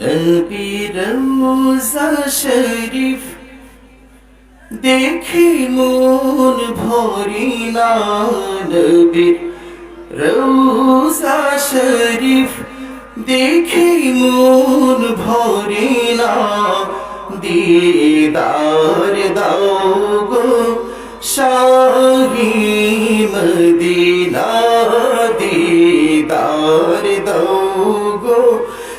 নবীর রোজা শরীফ দেখে মন ভরি না নবীর রোজা শরীফ দেখে মন ভরি না। দিদার দাও গো শাহি মদিনা, দিদার দাও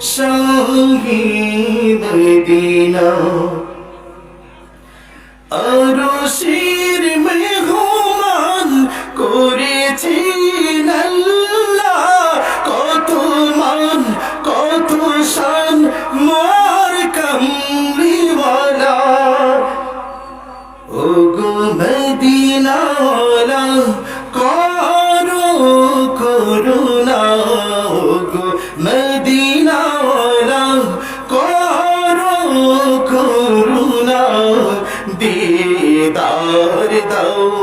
শাহি মদিনা আরও শির মেহমান করেছেন আল্লাহ। কত মান, কত শান, মার কামলিওয়ালা। ও গো মদিনাওয়ালা, করো করুণা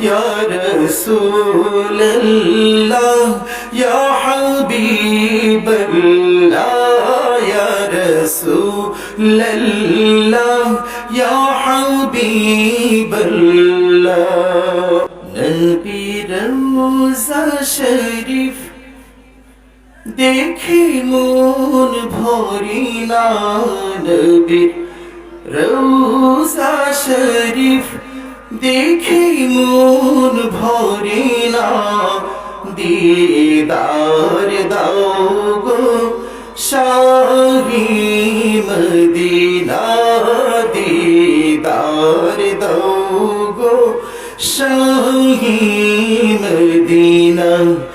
ইয়া রাসূলুল্লাহ ইয়া হাবিবাল্লাহ ইয়া রাসূলুল্লাহ ইয়া হাবিবাল্লাহ নবী রোজা শরীফ দেখি মন ভরি না নবীর রোজা শরীফ দেখি মন ভরে না। দিদার দাও গো শাহী মদিনা। দিদার দাও গো শাহী মদিনা।